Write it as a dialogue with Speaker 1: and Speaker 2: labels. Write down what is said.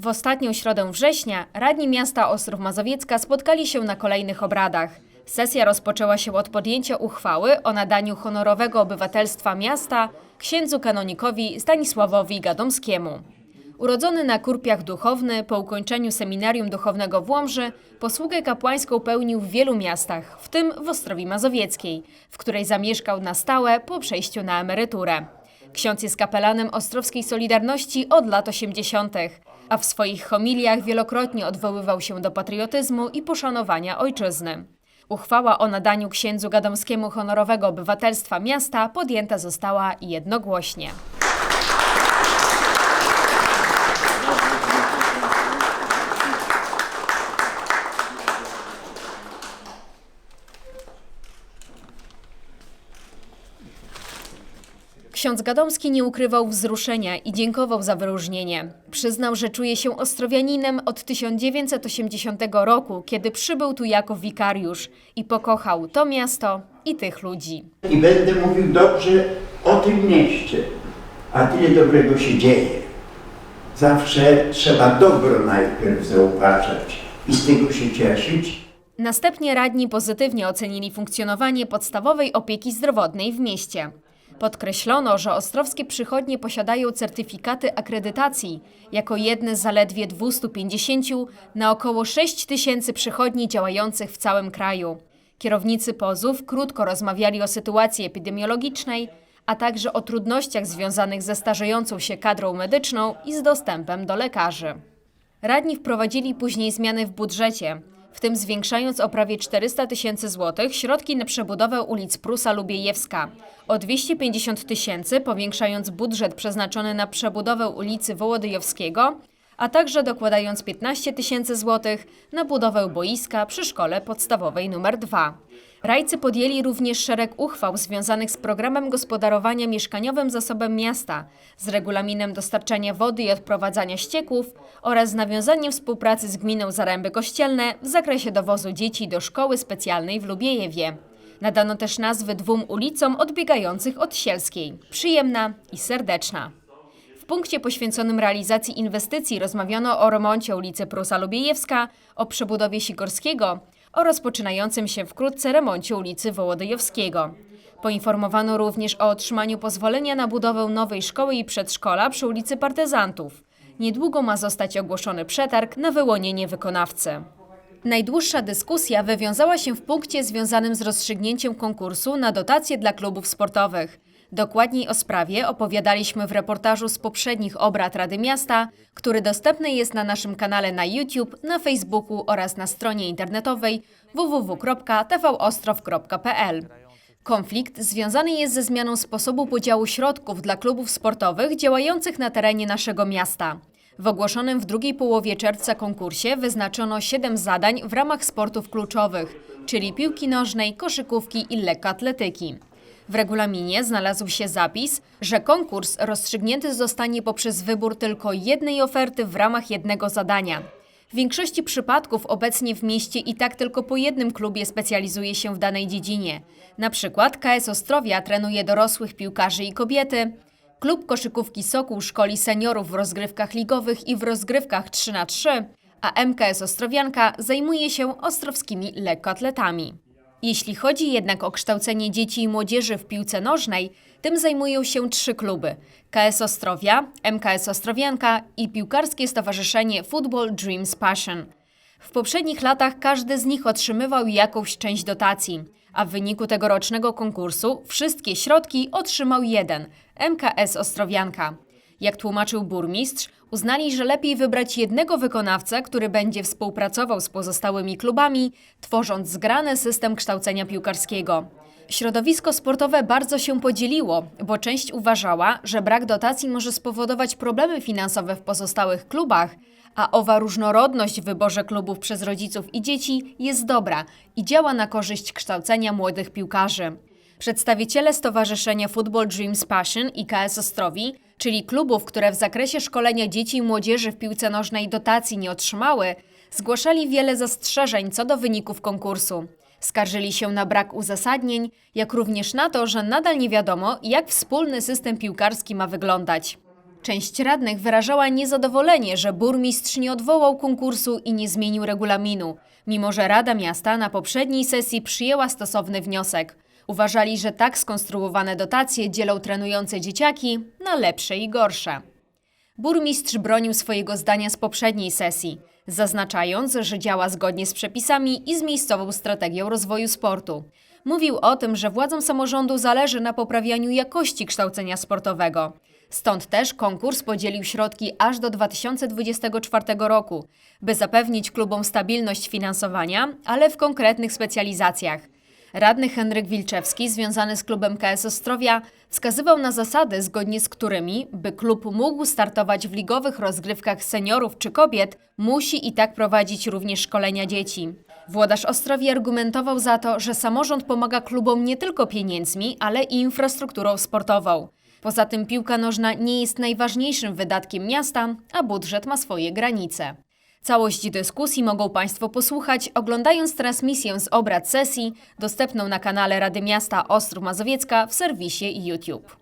Speaker 1: W ostatnią środę września radni miasta Ostrów Mazowiecka spotkali się na kolejnych obradach. Sesja rozpoczęła się od podjęcia uchwały o nadaniu honorowego obywatelstwa miasta księdzu kanonikowi Stanisławowi Gadomskiemu. Urodzony na Kurpiach Duchowny, po ukończeniu seminarium duchownego w Łomży, posługę kapłańską pełnił w wielu miastach, w tym w Ostrowi Mazowieckiej, w której zamieszkał na stałe po przejściu na emeryturę. Ksiądz jest kapelanem Ostrowskiej Solidarności od lat 80., a w swoich homiliach wielokrotnie odwoływał się do patriotyzmu i poszanowania ojczyzny. Uchwała o nadaniu księdzu Gadomskiemu honorowego obywatelstwa miasta podjęta została jednogłośnie. Ksiądz Gadomski nie ukrywał wzruszenia i dziękował za wyróżnienie. Przyznał, że czuje się ostrowianinem od 1980 roku, kiedy przybył tu jako wikariusz i pokochał to miasto i tych ludzi.
Speaker 2: I będę mówił dobrze o tym mieście, a tyle dobrego się dzieje. Zawsze trzeba dobro najpierw zauważać i z tego się cieszyć.
Speaker 1: Następnie radni pozytywnie ocenili funkcjonowanie podstawowej opieki zdrowotnej w mieście. Podkreślono, że ostrowskie przychodnie posiadają certyfikaty akredytacji jako jedne z zaledwie 250 na około 6 tysięcy przychodni działających w całym kraju. Kierownicy pozów krótko rozmawiali o sytuacji epidemiologicznej, a także o trudnościach związanych ze starzejącą się kadrą medyczną i z dostępem do lekarzy. Radni wprowadzili później zmiany w budżecie, w tym zwiększając o prawie 400 tysięcy złotych środki na przebudowę ulic Prusa Lubiejewska, o 250 tysięcy powiększając budżet przeznaczony na przebudowę ulicy Wołodyjowskiego, a także dokładając 15 tysięcy złotych na budowę boiska przy szkole podstawowej nr 2. Rajcy podjęli również szereg uchwał związanych z programem gospodarowania mieszkaniowym zasobem miasta, z regulaminem dostarczania wody i odprowadzania ścieków oraz z nawiązaniem współpracy z gminą Zaręby Kościelne w zakresie dowozu dzieci do szkoły specjalnej w Lubiejewie. Nadano też nazwy dwóm ulicom odbiegających od Sielskiej – Przyjemna i Serdeczna. W punkcie poświęconym realizacji inwestycji rozmawiano o remoncie ulicy Prusa Lubiejewska, o przebudowie Sikorskiego, o rozpoczynającym się wkrótce remoncie ulicy Wołodyjowskiego. Poinformowano również o otrzymaniu pozwolenia na budowę nowej szkoły i przedszkola przy ulicy Partyzantów. Niedługo ma zostać ogłoszony przetarg na wyłonienie wykonawcy. Najdłuższa dyskusja wywiązała się w punkcie związanym z rozstrzygnięciem konkursu na dotacje dla klubów sportowych. Dokładniej o sprawie opowiadaliśmy w reportażu z poprzednich obrad Rady Miasta, który dostępny jest na naszym kanale na YouTube, na Facebooku oraz na stronie internetowej www.tvostrow.pl. Konflikt związany jest ze zmianą sposobu podziału środków dla klubów sportowych działających na terenie naszego miasta. W ogłoszonym w drugiej połowie czerwca konkursie wyznaczono 7 zadań w ramach sportów kluczowych, czyli piłki nożnej, koszykówki i lekkoatletyki. W regulaminie znalazł się zapis, że konkurs rozstrzygnięty zostanie poprzez wybór tylko jednej oferty w ramach jednego zadania. W większości przypadków obecnie w mieście i tak tylko po jednym klubie specjalizuje się w danej dziedzinie. Na przykład KS Ostrowia trenuje dorosłych piłkarzy i kobiety, klub koszykówki Sokół szkoli seniorów w rozgrywkach ligowych i w rozgrywkach 3 na 3 a MKS Ostrowianka zajmuje się ostrowskimi lekkoatletami. Jeśli chodzi jednak o kształcenie dzieci i młodzieży w piłce nożnej, tym zajmują się trzy kluby: KS Ostrowia, MKS Ostrowianka i piłkarskie stowarzyszenie Football Dreams Passion. W poprzednich latach każdy z nich otrzymywał jakąś część dotacji, a w wyniku tegorocznego konkursu wszystkie środki otrzymał jeden MKS Ostrowianka. Jak tłumaczył burmistrz, uznali, że lepiej wybrać jednego wykonawcę, który będzie współpracował z pozostałymi klubami, tworząc zgrany system kształcenia piłkarskiego. Środowisko sportowe bardzo się podzieliło, bo część uważała, że brak dotacji może spowodować problemy finansowe w pozostałych klubach, a owa różnorodność w wyborze klubów przez rodziców i dzieci jest dobra i działa na korzyść kształcenia młodych piłkarzy. Przedstawiciele Stowarzyszenia Football Dreams Passion i KS Ostrowi, czyli klubów, które w zakresie szkolenia dzieci i młodzieży w piłce nożnej dotacji nie otrzymały, zgłaszali wiele zastrzeżeń co do wyników konkursu. Skarżyli się na brak uzasadnień, jak również na to, że nadal nie wiadomo, jak wspólny system piłkarski ma wyglądać. Część radnych wyrażała niezadowolenie, że burmistrz nie odwołał konkursu i nie zmienił regulaminu, mimo że Rada Miasta na poprzedniej sesji przyjęła stosowny wniosek. Uważali, że tak skonstruowane dotacje dzielą trenujące dzieciaki na lepsze i gorsze. Burmistrz bronił swojego zdania z poprzedniej sesji, zaznaczając, że działa zgodnie z przepisami i z miejscową strategią rozwoju sportu. Mówił o tym, że władzom samorządu zależy na poprawianiu jakości kształcenia sportowego. Stąd też konkurs podzielił środki aż do 2024 roku, by zapewnić klubom stabilność finansowania, ale w konkretnych specjalizacjach. Radny Henryk Wilczewski, związany z klubem KS Ostrowia, wskazywał na zasady, zgodnie z którymi, by klub mógł startować w ligowych rozgrywkach seniorów czy kobiet, musi i tak prowadzić również szkolenia dzieci. Włodarz Ostrowi argumentował za to, że samorząd pomaga klubom nie tylko pieniędzmi, ale i infrastrukturą sportową. Poza tym piłka nożna nie jest najważniejszym wydatkiem miasta, a budżet ma swoje granice. Całość dyskusji mogą Państwo posłuchać oglądając transmisję z obrad sesji dostępną na kanale Rady Miasta Ostrów Mazowiecka w serwisie YouTube.